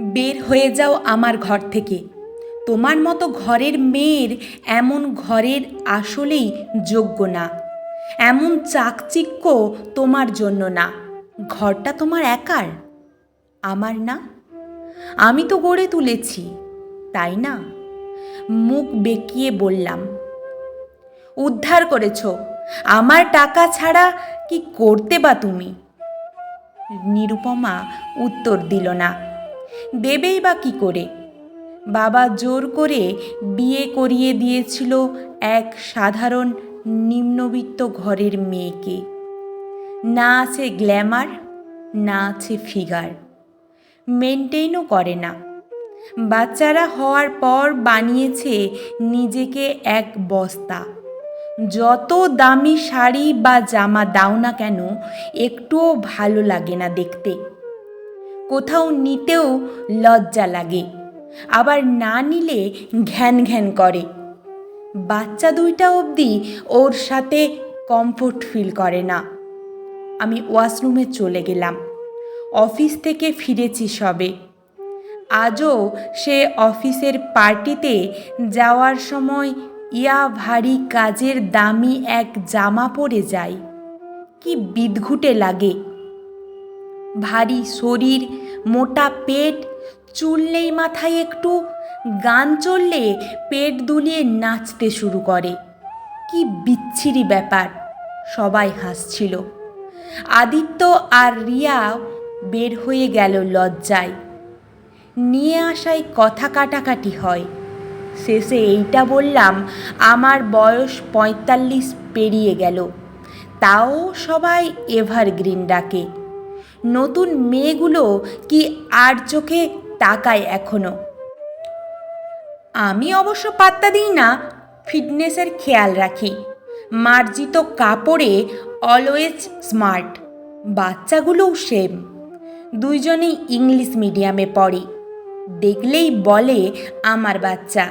বের হয়ে যাও আমার ঘর থেকে। তোমার মতো ঘরের মেয়ের এমন ঘরের আসলেই যোগ্য না। এমন চাকচিক্য তোমার জন্য না। ঘরটা তোমার একার, আমার না। আমি তো গড়ে তুলেছি, তাই না? মুখ বেঁকিয়ে বললাম, উদ্ধার করেছ, আমার টাকা ছাড়া কি করতে বা তুমি? নিরুপমা উত্তর দিল না। দেবেই বা কি করে? বাবা জোর করে বিয়ে করিয়ে দিয়েছিল এক সাধারণ নিম্নবিত্ত ঘরের মেয়েকে। না আছে গ্ল্যামার, না আছে ফিগার। মেনটেনও করে না। বাচ্চারা হওয়ার পর বানিয়েছে নিজেকে এক বস্তা। যত দামি শাড়ি বা জামা দাও না কেন, একটুও ভালো লাগে না দেখতে। কোথাও নিতেও লজ্জা লাগে। আবার না নিলে ঘ্যান ঘ্যান করে। বাচ্চা দুইটা অবধি ওর সাথে কমফোর্ট ফিল করে না। আমি ওয়াশরুমে চলে গেলাম। অফিস থেকে ফিরেছি সবে। আজও সে অফিসের পার্টিতে যাওয়ার সময় ইয়া ভারী কাজের দামি এক জামা পরে যায়। কি বিদঘুটে লাগে। ভারী শরীর, মোটা পেট, চুল নেই মাথায় একটু, গান চললে পেট দুলিয়ে নাচতে শুরু করে। কি বিচ্ছিরি ব্যাপার, সবাই হাসছিল। আদিত্য আর রিয়া বের হয়ে গেল লজ্জায়। নিয়ে আসায় কথা কাটাকাটি হয়। শেষে এইটা বললাম, আমার বয়স পঁয়তাল্লিশ পেরিয়ে গেল। তাও সবাই এভারগ্রিন ডাকে। নতুন মেয়েগুলো কি আর চোখে তাকায় এখনও? আমি অবশ্য পাত্তা দিই না, ফিটনেসের খেয়াল রাখি। মার্জিত কাপড়ে অলওয়েজ স্মার্ট বাচ্চাগুলোও সেম। দুইজনেই ইংলিশ মিডিয়ামে পড়ে, দেখলেই বলে আমার বাচ্চা।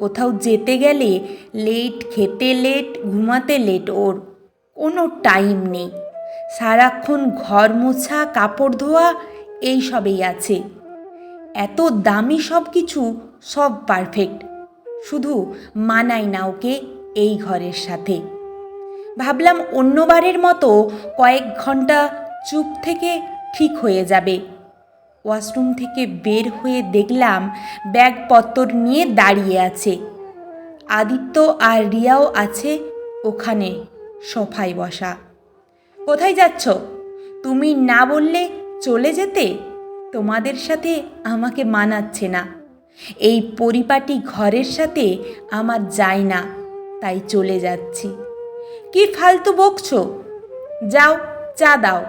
কোথাও যেতে গেলে লেট খেতে লেট ঘুমাতে লেট ওর। কোনো টাইম নেই। সারাক্ষণ ঘর মোছা, কাপড় ধোয়া, এই সবেই আছে। এত দামি সব কিছু, সব পারফেক্ট শুধু মানাই না ওকে এই ঘরের সাথে। ভাবলাম অন্যবারের মতো কয়েক ঘণ্টা চুপ থেকে ঠিক হয়ে যাবে। ওয়াশরুম থেকে বের হয়ে দেখলাম ব্যাগপত্তর নিয়ে দাঁড়িয়ে আছে। আদিত্য আর রিয়াও আছে ওখানে, সোফায় বসা। কোথায় যাচ্ছ? তুমি না বললে চলে যেতে? তোমাদের সাথে আমাকে মানাচ্ছে না। এই পরিপাটি ঘরের সাথে আমার যায় না, তাই চলে যাচ্ছি। কি ফালতু বকছো? যাও, চা দাও।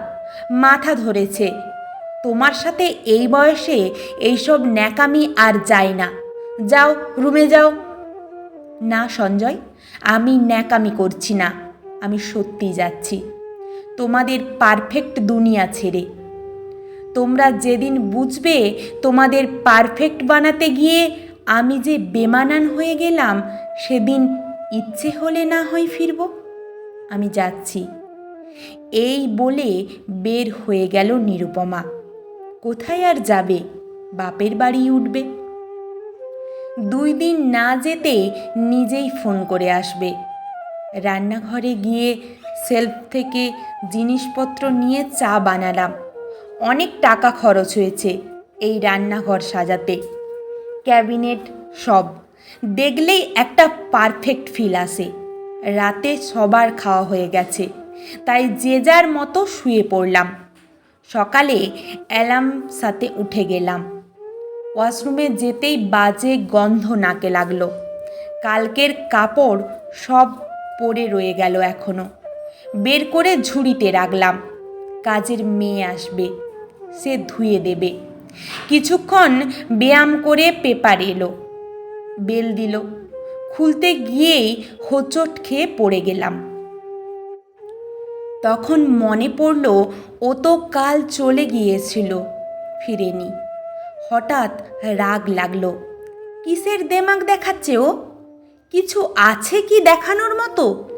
মাথা ধরেছে। তোমার সাথে এই বয়সে এইসব ন্যাকামি আর যায় না। যাও, রুমে যাও। না, সঞ্জয়, আমি ন্যাকামি করছি না। আমি সত্যি যাচ্ছি। তোমাদের পারফেক্ট দুনিয়া ছেড়ে। তোমরা যেদিন বুঝবে তোমাদের পারফেক্ট বানাতে গিয়ে আমি যে বেমানান হয়ে গেলাম, সেদিন ইচ্ছে হলে না হয় ফিরব। আমি যাচ্ছি। এই বলে বের হয়ে গেল নিরুপমা। কোথায় আর যাবে? বাপের বাড়ি উঠবে। দুই দিন না যেতে নিজেই ফোন করে আসবে। রান্নাঘরে গিয়ে সেলফ থেকে জিনিসপত্র নিয়ে চা বানালাম। অনেক টাকা খরচ হয়েছে এই রান্নাঘর সাজাতে। ক্যাবিনেট সব। দেখলেই একটা পারফেক্ট ফিল আসে। রাতে সবার খাওয়া হয়ে গেছে। তাই যে যার মতো শুয়ে পড়লাম। সকালে অ্যালার্ম সাথে উঠে গেলাম। ওয়াশরুমে যেতেই বাজে গন্ধ নাকে লাগল। কালকের কাপড় সব পরে রয়ে গেল এখনও। বের করে ঝুড়িতে রাখলাম। কাজের মেয়ে আসবে, সে ধুয়ে দেবে। কিছুক্ষণ ব্যায়াম করে পেপার এলো, বেল দিল, খুলতে গিয়েই হোঁচট খেয়ে পড়ে গেলাম। তখন মনে পড়ল, ও তো কাল চলে গিয়েছিল ফিরেনি। হঠাৎ রাগ লাগল, কিসের দেমাগ দেখাচ্ছে ও? কিছু আছে কি দেখানোর মতো?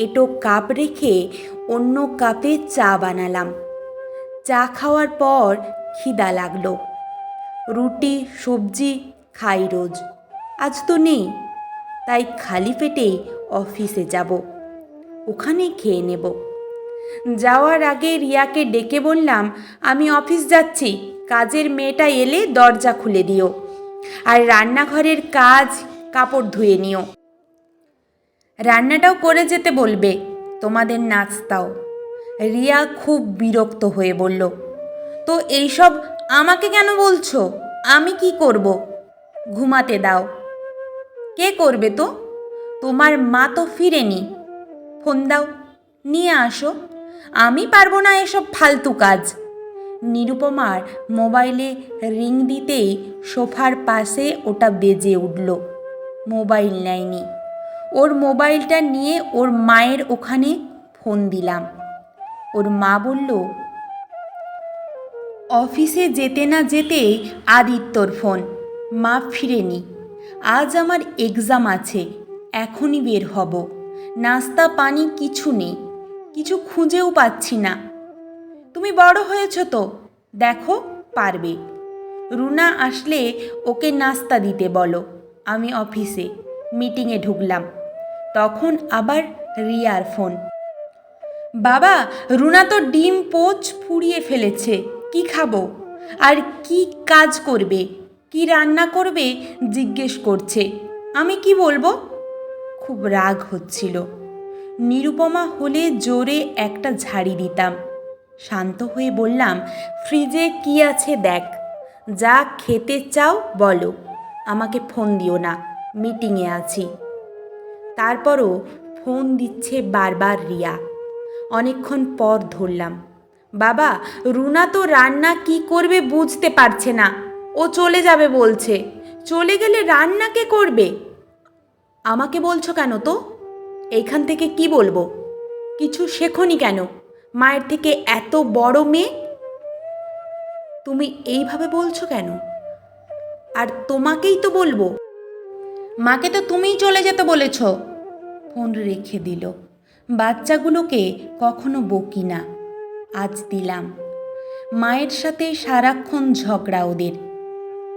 এটো কাপ রেখে অন্য কাপে চা বানালাম। চা খাওয়ার পর খিদা লাগল। রুটি, সবজি খাই রোজ। আজ তো নেই, তাই খালি পেটেই অফিসে যাব। ওখানে খেয়ে নেব। যাওয়ার আগে রিয়াকে ডেকে বললাম, আমি অফিস যাচ্ছি, কাজের মেয়েটা এলে দরজা খুলে দিও। আর রান্নাঘরের কাজ কাপড় ধুয়ে নিও। রান্নাটাও করে যেতে বলবে। তোমাদের নাচতাও। রিয়া খুব বিরক্ত হয়ে বলল, তো এইসব আমাকে কেন বলছো? আমি কি করব? ঘুমাতে দাও। কে করবে তো? তোমার মা তো ফিরেনি। ফোন দাও, নিয়ে আসো। আমি পারব না এসব ফালতু কাজ। নিরুপমার মোবাইলে রিং দিতেই সোফার পাশে ওটা বেজে উঠল। মোবাইল নেয়নি। ওর মোবাইলটা নিয়ে ওর মায়ের ওখানে ফোন দিলাম। ওর মা বলল, অফিসে যেতে না যেতেই আদিত্যর ফোন। মা ফিরেনি। আজ আমার এক্সাম আছে, এখনই বের হব। নাস্তা, পানি, কিছু নেই। কিছু খুঁজেও পাচ্ছি না। তুমি বড় হয়েছ তো, দেখো, পারবে। রুনা আসলে ওকে নাস্তা দিতে বলো। আমি অফিসে, মিটিংয়ে ঢুকলাম। তখন আবার রিয়ার ফোন। বাবা, রুনা তো ডিম পোচ ফুরিয়ে ফেলেছে, কি খাব? আর কি কাজ করবে? কি রান্না করবে? জিজ্ঞেস করছে। আমি কি বলব? খুব রাগ হচ্ছিল। নিরুপমা হলে জোরে একটা ঝাড়ি দিতাম। শান্ত হয়ে বললাম, ফ্রিজে কি আছে দেখ। যা খেতে চাও বলো। আমাকে ফোন দিও না। মিটিংয়ে আছি। তারপরও ফোন দিচ্ছে বারবার রিয়া। অনেকক্ষণ পর ধরলাম, বাবা, রুনা তো রান্না কি করবে বুঝতে পারছে না। ও চলে যাবে বলছে। চলে গেলে রান্না কে করবে? আমাকে বলছো কেন তো? এইখান থেকে কি বলব? কিছু শেখনি কেন? মায়ের থেকে এত বড় মেয়ে? তুমি এইভাবে বলছো কেন? আর তোমাকেই তো বলব। মাকে তো তুমিই চলে যেতে বলেছ। ফোন রেখে দিল। বাচ্চাগুলোকে কখনো বকি না। আজ দিলাম। মায়ের সাথে সারাক্ষণ ঝগড়া ওদের।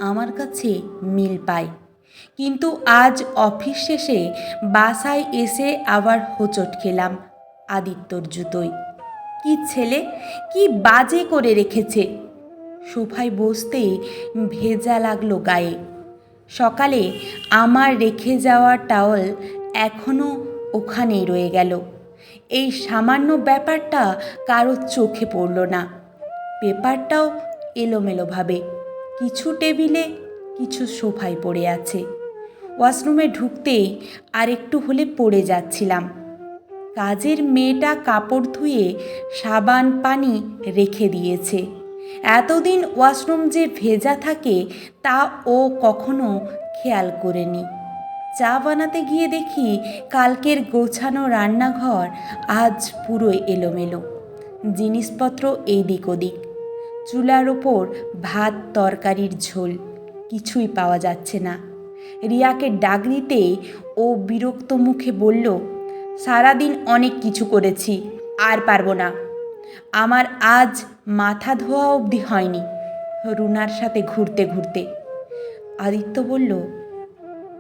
আমার কাছে মিল পায়। কিন্তু আজ অফিস শেষে বাসায় এসে আবার হোঁচট খেলাম আদিত্যর জুতোয়। কি ছেলে, কি বাজে করে রেখেছে। সোফায় বসতেই ভেজা লাগল গায়ে। সকালে আমার রেখে যাওয়া টাওয়াল এখনও ওখানেই রয়ে গেল। এই সামান্য ব্যাপারটা কারও চোখে পড়ল না। পেপারটাও এলোমেলোভাবে, কিছু টেবিলে, কিছু সোফায় পড়ে আছে। ওয়াশরুমে ঢুকতেই আরেকটু হলে পড়ে যাচ্ছিলাম। কাজের মেয়েটা কাপড় ধুয়ে সাবান, পানি রেখে দিয়েছে। এতদিন ওয়াশরুম যে ভেজা থাকে, তা ও কখনো খেয়াল করেনি। চা বানাতে গিয়ে দেখি কালকের গোছানো রান্নাঘর আজ পুরো এলোমেলো। জিনিসপত্র এইদিক ওদিক। চুলার ওপর ভাত তরকারির ঝোল, কিছুই পাওয়া যাচ্ছে না। রিয়াকে ডাক দিতেই ও বিরক্ত মুখে বলল, সারাদিন অনেক কিছু করেছি, আর পারব না। আমার আজ মাথা ধোয়া অবধি হয়নি। রুনার সাথে ঘুরতে ঘুরতে। আদিত্য বলল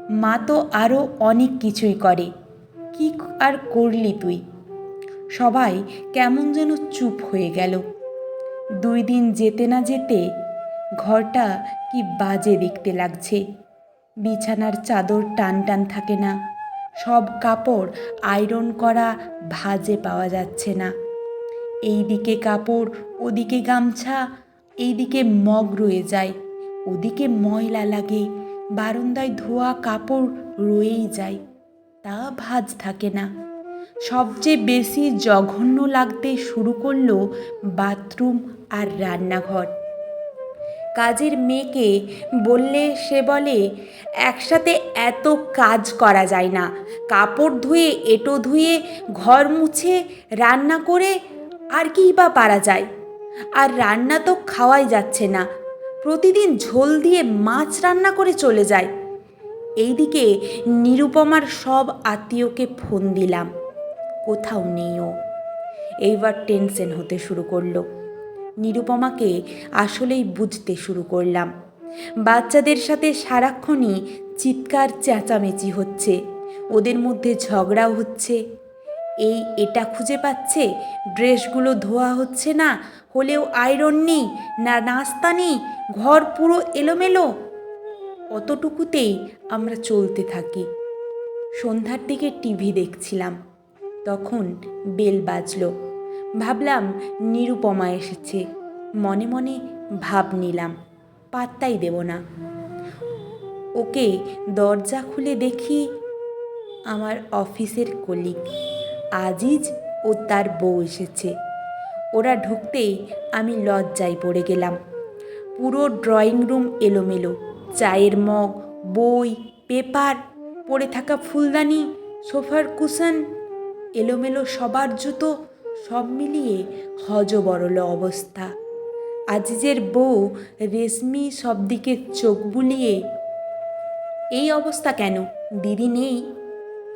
মা তো আরও অনেক কিছুই করে। কি আর করলি তুই? সবাই কেমন যেন চুপ হয়ে গেল। দুই দিন যেতে না যেতে ঘরটা কি বাজে দেখতে লাগছে। বিছানার চাদর টান টান থাকে না। সব কাপড় আয়রন করা ভাজে পাওয়া যাচ্ছে না। এইদিকে কাপড়, ওদিকে গামছা, এইদিকে মগ রয়ে যায়। ওদিকে ময়লা লাগে। বারান্দায় ধোয়া কাপড় রয়েই যায়, তা ভাজ থাকে না। সবচেয়ে বেশি জঘন্য লাগতে শুরু করল বাথরুম আর রান্নাঘর। কাজের মেয়েকে বললে সে বলে, একসাথে এত কাজ করা যায় না। কাপড় ধুয়ে, এটো ধুয়ে, ঘর মুছে, রান্না করে, আর কী বা পারা যায়? আর রান্না তো খাওয়াই যাচ্ছে না। প্রতিদিন ঝোল দিয়ে মাছ রান্না করে চলে যায়। এইদিকে নিরুপমার সব আত্মীয়কে ফোন দিলাম। কোথাও নেই ও এইবার টেনশন হতে শুরু করল। নিরুপমাকে আসলেই বুঝতে শুরু করলাম। বাচ্চাদের সাথে সারাক্ষণই চিৎকার চেঁচামেচি হচ্ছে। ওদের মধ্যে ঝগড়াও হচ্ছে। এই এটা খুঁজে পাচ্ছে, ড্রেসগুলো ধোয়া হচ্ছে না হলেও আয়রন নেই, না নাস্তা নেই, ঘর পুরো এলোমেলো। অতটুকুতেই আমরা চলতে থাকি। সন্ধ্যার দিকে টিভি দেখছিলাম। তখন বেল বাজলো। ভাবলাম নিরুপমা এসেছে। মনে মনে ভাব নিলাম, পাত্তাই দেব না। ওকে দরজা খুলে দেখি আমার অফিসের কলিগ আজিজ ও তার বউ এসেছে। ওরা ঢুকতেই আমি লজ্জায় পড়ে গেলাম। পুরো ড্রয়িং রুম এলোমেলো। চায়ের মগ, বই, পেপার, পড়ে থাকা ফুলদানি, সোফার কুশন, এলোমেলো সবার জুতো সব মিলিয়ে হজবরল অবস্থা। আজিজের বউ রেশমি সব দিকে চোখ বুলিয়ে, এই অবস্থা কেন? দিদি নেই?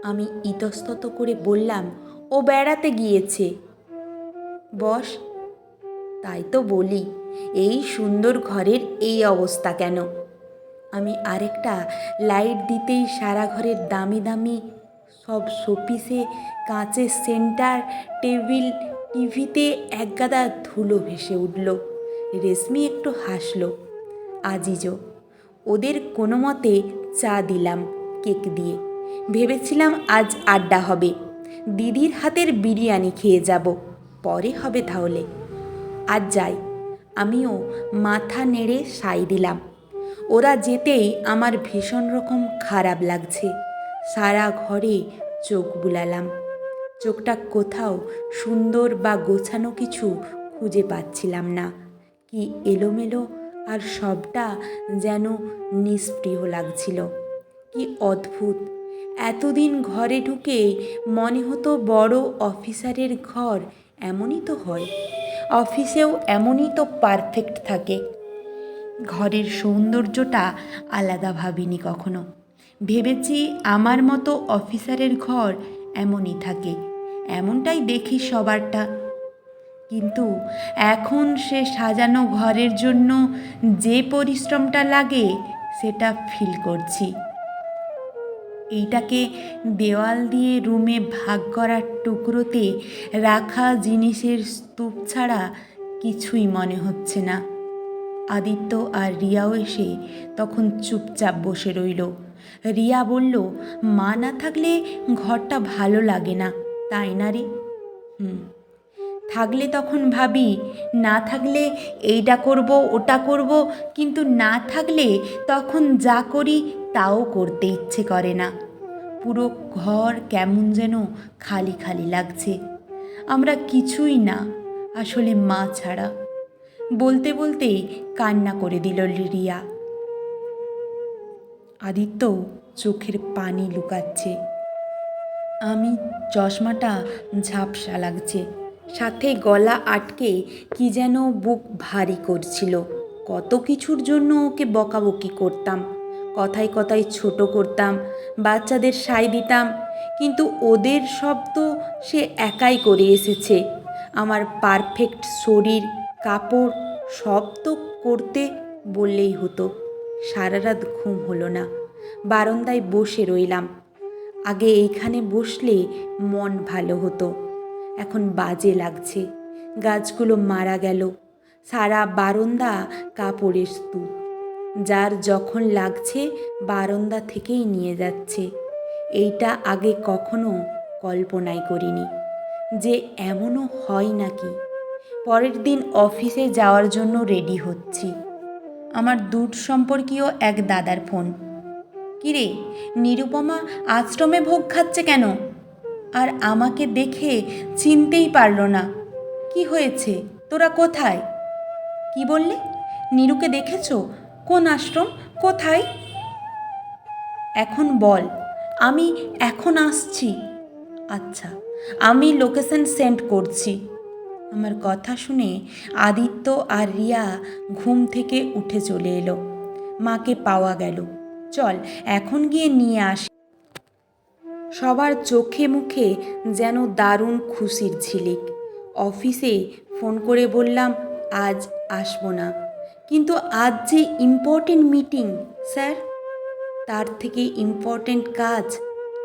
আমি ইতস্তত করে বললাম, ও বেড়াতে গিয়েছে। বস, তাই তো বলি, এই সুন্দর ঘরের এই অবস্থা কেন? আমি আরেকটা লাইট দিতেই সারা ঘরের দামি দামি সব শোপিসে, কাঁচের সেন্টার, টেবিল, টিভিতে একগাদা ধুলো ভেসে উঠল। রেশমি একটু হাসলো। আজিজও, ওদের কোনো মতে চা দিলাম কেক দিয়ে। ভেবেছিলাম আজ আড্ডা হবে। দিদির হাতের বিরিয়ানি খেয়ে যাব। পরে হবে তাহলে। আজ যাই। আমিও মাথা নেড়ে সাই দিলাম। ওরা যেতেই আমার ভীষণ রকম খারাপ লাগছে। সারা ঘরে চোখ বুলালাম। চোখটা কোথাও সুন্দর বা গোছানো কিছু খুঁজে পাচ্ছিলাম না। কি এলোমেলো আর সবটা যেন নিষ্প্রিয় লাগছিল। কি অদ্ভুত। এতদিন ঘরে ঢুকে মনে হতো বড় অফিসারের ঘর এমনই তো হয়। অফিসেও এমনই তো পারফেক্ট থাকে। ঘরের সৌন্দর্যটা আলাদা ভাবিনি কখনো। ভেবেছি আমার মতো অফিসারের ঘর এমনই থাকে। এমনটাই দেখি সবারটা। কিন্তু এখন সে সাজানো ঘরের জন্য যে পরিশ্রমটা লাগে, সেটা ফিল করছি। এইটাকে দেওয়াল দিয়ে রুমে ভাগ করার টুকরোতে রাখা জিনিসের স্তূপ ছাড়া কিছুই মনে হচ্ছে না। আদিত্য আর রিয়াও এসে তখন চুপচাপ বসে রইল। রিয়া বলল, মা না থাকলে ঘরটা ভালো লাগে না, তাই না রে? হুম, থাকলে তখন ভাবি, না থাকলে এইটা করব, ওটা করব, কিন্তু না থাকলে তখন যা করি তাও করতে ইচ্ছে করে না। পুরো ঘর কেমন যেন খালি খালি লাগছে। আমরা কিছুই না, আসলে মা ছাড়া। বলতে বলতেই কান্না করে দিল রিয়া। আদিত্য চোখের পানি লুকাচ্ছে। আমি চশমাটা ঝাপসা লাগছে। সাথে গলা আটকে কি যেন বুক ভারী করছিল। কত কিছুর জন্য ওকে বকাবকি করতাম। কথায় কথায় ছোট করতাম, বাচ্চাদের সাই দিতাম, কিন্তু ওদের সব তো সে একাই করে এসেছে। আমার পারফেক্ট শরীর, কাপড়, সব তো করতে বললেই হতো। সারা রাত ঘুম হলো না, বারান্দায় বসে রইলাম। আগে এইখানে বসলে মন ভালো হতো। এখন বাজে লাগছে, গাছগুলো মারা গেল। সারা বারান্দা কাপড়ের স্তূপ। যার যখন লাগছে বারান্দা থেকেই নিয়ে যাচ্ছে। এইটা আগে কখনো কল্পনাই করিনি যে এমনও হয় নাকি। পরের দিন অফিসে যাওয়ার জন্য রেডি হচ্ছি। আমার দূর সম্পর্কীয় এক দাদার ফোন। কিরে, নিরুপমা আশ্রমে ভোগ খাচ্ছে কেন? আর আমাকে দেখে চিনতেই পারল না। কি হয়েছে? তোরা কোথায়? কি বললে? নিরুকে দেখেছ? কোন আশ্রম? কোথায়? এখন বল। আমি এখন আসছি। আচ্ছা আমি লোকেশন সেন্ড করছি। আমার কথা শুনে আদিত্য আর রিয়া ঘুম থেকে উঠে চলে এলো। মাকে পাওয়া গেল। চল, এখন গিয়ে নিয়ে আসি। সবার চোখে মুখে যেন দারুণ খুশির ঝিলিক। অফিসে ফোন করে বললাম, আজ আসব না। কিন্তু আজ যে ইম্পর্টেন্ট মিটিং স্যার, তার থেকে ইম্পর্টেন্ট কাজ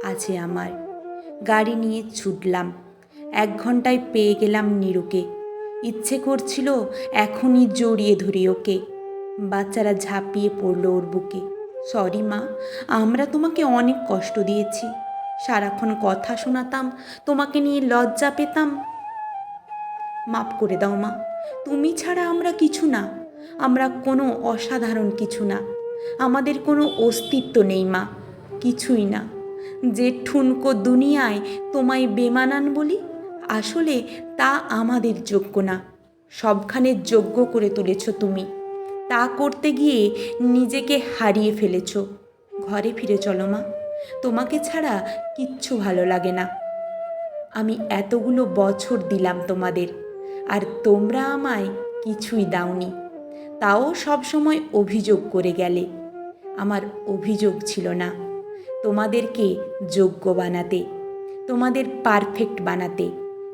আছে আমার। গাড়ি নিয়ে ছুটলাম। এক ঘন্টায় পেয়ে গেলাম নিরুকে। ইচ্ছে করছিল এখনই জড়িয়ে ধরি ওকে। বাচ্চারা ঝাঁপিয়ে পড়ল ওর বুকে। সরি মা, আমরা তোমাকে অনেক কষ্ট দিয়েছি। সারাক্ষণ কথা শোনাতাম, তোমাকে নিয়ে লজ্জা পেতাম। মাফ করে দাও, মা। তুমি ছাড়া আমরা কিছু না। আমরা কোনো অসাধারণ কিছু না। আমাদের কোনো অস্তিত্ব নেই, মা। কিছুই না। যে ঠুনকো দুনিয়ায় তোমায় বেমানান বলি, আসলে তা আমাদের যোগ্য না। সবখানে যোগ্য করে তুলেছ তুমি। তা করতে গিয়ে নিজেকে হারিয়ে ফেলেছ। ঘরে ফিরে চলো, মা। তোমাকে ছাড়া কিচ্ছু ভালো লাগে না। আমি এতগুলো বছর দিলাম তোমাদের, আর তোমরা আমায় কিছুই দাওনি। তাও সবসময় অভিযোগ করে গেলে। আমার অভিযোগ ছিল না। তোমাদেরকে যোগ্য বানাতে, তোমাদের পারফেক্ট বানাতে,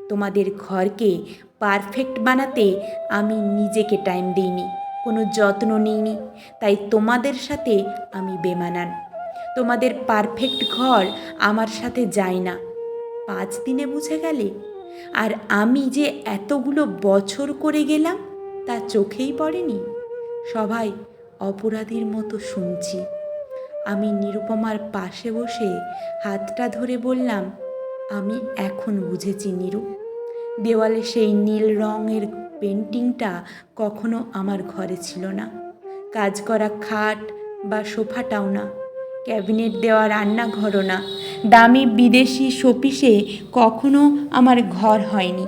তোমাদের ঘরকে পারফেক্ট বানাতে আমি নিজেকে টাইম দিইনি, কোনো যত্ন নিইনি। তাই তোমাদের সাথে আমি বেমানান। তোমাদের পারফেক্ট ঘর আমার সাথে যায় না। পাঁচ দিনে বুঝে গেলে? আর আমি যে এতগুলো বছর করে গেলাম, তা চোখেই পড়েনি? সবাই অপরাধীর মতো শুনছি। আমি নিরুপমার পাশে বসে হাতটা ধরে বললাম, আমি এখন বুঝেছি নিরু। দেওয়ালে সেই নীল রঙের পেন্টিংটা কখনো আমার ঘরে ছিল না। কাজ করা খাট বা সোফাটাও না। ক্যাবিনেট দেওয়া রান্নাঘরও না। দামি বিদেশি শোপিসে কখনো আমার ঘর হয়নি।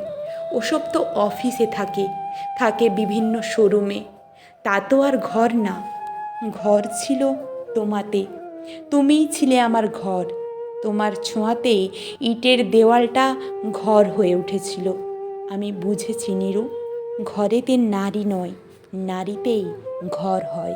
ওসব তো অফিসে থাকে। থাকে বিভিন্ন শোরুমে। তা তো আর ঘর না। ঘর ছিল তোমাতে। তুমিই ছিলে আমার ঘর। তোমার ছোঁয়াতে ইটের দেওয়ালটা ঘর হয়ে উঠেছিল। আমি বুঝেছি নিরু, ঘরেতে নারী নয়, নারীতেই ঘর হয়।